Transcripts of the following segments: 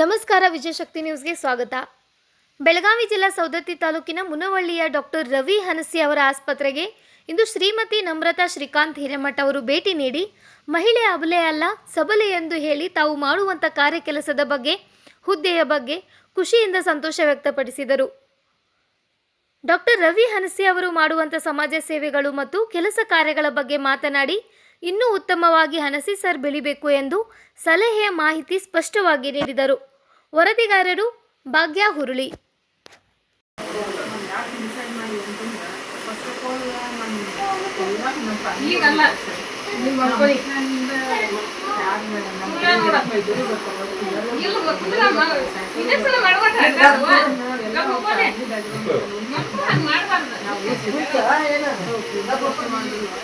ನಮಸ್ಕಾರ ವಿಜಯಶಕ್ತಿ ನ್ಯೂಸ್ಗೆ ಸ್ವಾಗತ. ಬೆಳಗಾವಿ ಜಿಲ್ಲಾ ಸೌದತ್ತಿ ತಾಲೂಕಿನ ಮುನವಳ್ಳಿಯ ಡಾಕ್ಟರ್ ರವಿ ಹನಸಿ ಅವರ ಆಸ್ಪತ್ರೆಗೆ ಇಂದು ಶ್ರೀಮತಿ ನಮ್ರತಾ ಶ್ರೀಕಾಂತ್ ಹಿರೇಮಠ ಅವರು ಭೇಟಿ ನೀಡಿ, ಮಹಿಳೆ ಅಬಲೆ ಅಲ್ಲ, ಸಬಲೆ ಎಂದು ಹೇಳಿ ತಾವು ಮಾಡುವಂಥ ಕಾರ್ಯ ಕೆಲಸದ ಬಗ್ಗೆ, ಹುದ್ದೆಯ ಬಗ್ಗೆ ಖುಷಿಯಿಂದ ಸಂತೋಷ ವ್ಯಕ್ತಪಡಿಸಿದರು. ಡಾಕ್ಟರ್ ರವಿ ಹನಸಿ ಅವರು ಮಾಡುವಂಥ ಸಮಾಜ ಸೇವೆಗಳು ಮತ್ತು ಕೆಲಸ ಕಾರ್ಯಗಳ ಬಗ್ಗೆ ಮಾತನಾಡಿ ಇನ್ನೂ ಉತ್ತಮವಾಗಿ ಹನಸಿ ಸರ್ ಬೆಳಿಬೇಕು ಎಂದು ಸಲಹೆಯ ಮಾಹಿತಿ ಸ್ಪಷ್ಟವಾಗಿ ನೀಡಿದರು ವರದಿಗಾರರು ಭಾಗ್ಯ ಹುರುಳಿ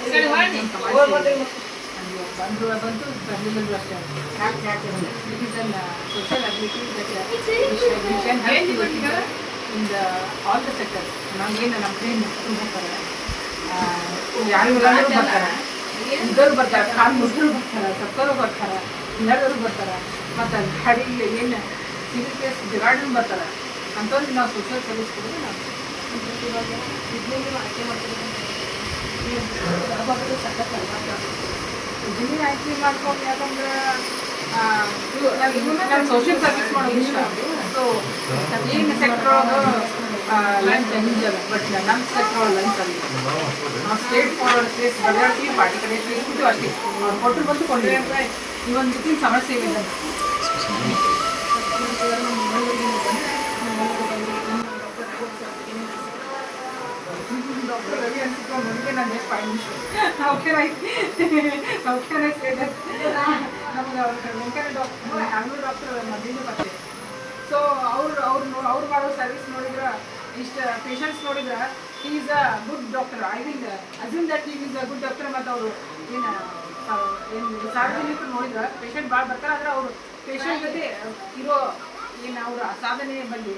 ಇದೇ ಹೊರ್ಡಿ. ಬಂದು ಬಂದು ಅಷ್ಟೇ an uh, social ability that uh, all the sectors. ನಮ್ಗೇನು ನಮ್ಮ ಕೈ ಮುಟ್ಟು ಹೋಗ್ತಾರೆ ಯಾರು ಬರ್ತಾರೆ ಬರ್ತಾರೆ ಕಾಲು ಬರ್ತಾರೆ ಸತ್ತರು ಬರ್ತಾರೆ ಬರ್ತಾರೆ ಮತ್ತು ಹಡಿ ಏನು ಕೇಸ್ ಜಗಾಡನು ಬರ್ತಾರೆ ಅಂಥವ್ರಿಗೆ ನಾವು ಸೋಷಿಯಲ್ ಸರ್ವಿಸ್ ಕೊಡೋದು ನಾವು ಆಯ್ಕೆ ಮಾಡ್ಕೊಂಡು ಯಾಕಂದ್ರೆ ನಾನು ಸೋಷಿಯಲ್ ಸರ್ವಿಸ್ ಮಾಡೋದು ಇಷ್ಟ. ಸೊ ಏನು ಸೆಕ್ಟರ್ ಒಳಗೆ ಲಂಚ್ ಹಿಂಜಲ್ಲ ಬಟ್ ನಮ್ಮ ಸೆಕ್ಟರ್ ಒಳಗೆ ಲಂಚ್ ಅಲ್ಲಿ. ನಾವು ಸ್ಟೇಟ್ ಫಾರ್ವರ್ಡ್ ಸ್ಟೇಟ್ ಬದಲಾಗಿ ಪಾರ್ಟಿ ಕಡೆ ಅಷ್ಟೇ. ಕೊಟ್ಟರು ಬಂದು ಕೊಂಡ್ರೆ ಅಂದರೆ ಈ ಒಂದು ರೀತಿ ಸಮಸ್ಯೆ ಇದೆ ಎಷ್ಟು ಫೈನ್ I say that? ನಮ್ಗೆ ಅವ್ರ ವೆಂಕಟ ಡಾಕ್ಟರ್ ಹ್ಯಾಂಗ್ಳೂರ್ ಡಾಕ್ಟರ್ ಮದ್ದಿಂದ ಬರ್ತೀವಿ ಸೊ ಅವ್ರು ಅವ್ರು ಅವ್ರು ಮಾಡೋ ಸರ್ವಿಸ್ ನೋಡಿದ್ರೆ, ಇಷ್ಟು ಪೇಷಂಟ್ಸ್ ನೋಡಿದ್ರೆ he is a good doctor I mean assume that he is a good doctor ಮತ್ತು ಅವರು ಏನು ಏನು ಸಾರ್ವಜನಿಕರು ನೋಡಿದ್ರೆ ಪೇಷಂಟ್ ಭಾಳ ಬರ್ತಾರೆ, ಆದರೆ ಅವರು ಪೇಷಂಟ್ ಜೊತೆ ಇರೋ, ಏನು ಅವರ ಸಾಧನೆ ಬಗ್ಗೆ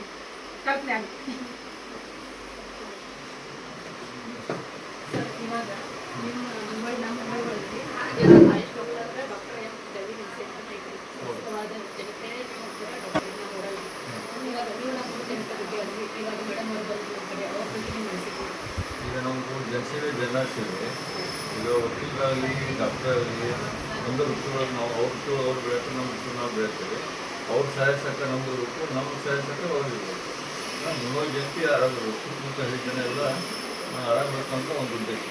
ಕಲ್ಪನೆ ಆಗುತ್ತೆ ಇವಾಗ ನಿಮ್ಮ ಮುಂಬೈ ನಮ್ಮ ಮುಂಬೈಗಳಲ್ಲಿ ಆಯುಷ್ ಡಾಕ್ಟರ್ ಅಂದರೆ ಡಾಕ್ಟರ್ ಎಂ ರವಿ ವಿನ್ಸೆಂಟ್ ಅಂತ ಇದ್ರಿ ಅವಾಗ ಜಗತ್ತೇ ನೋಡ್ತೀರಾ ಡಾಕ್ಟರ್ನ ನೋಡಲ್ಲ ಇವಾಗ ನೀವು ನಮ್ಮ ಜನತೆ ಬಗ್ಗೆ ಅಲ್ಲಿ ಇವಾಗ ಮೇಡಮ್ ಅವ್ರು ಬಂದು ನಮ್ಮ ನಮ್ಮದು ಜನ ಸೇವೆ ನೀವು ಅನಿಸಿಕೆ ಈಗ ಈಗ ವಕೀಲರಾಗಲಿ ಡಾಕ್ಟರ್ ಆಗಲಿ ಒಂದು ವೃತ್ತಿಗಳನ್ನು ನಾವು ಅವ್ರದ್ದು ವೃತ್ತಿ ಅವ್ರು ಬೆಳೆದು ನಮ್ಮ ವೃತ್ತಿ ನಾವು ಬೆಳಿತೇವೆ. ಅವ್ರ ಸಹಾಯಸಕ ನಮ್ಮದು ಇರಬೇಕು ನಮ್ಮ ಸಹಾಯಸಕ ಅವ್ರಿಗೆ ಇರಬೇಕು ನಮ್ಮ ಜನತೆ ಆರಾಮ ಸುತ್ತಮುತ್ತ ಹಳ್ಳಿ ಜನ ಎಲ್ಲ ಆರಾಮ ಬೇಕಂತ ಒಂದು ಉದ್ದೇಶ.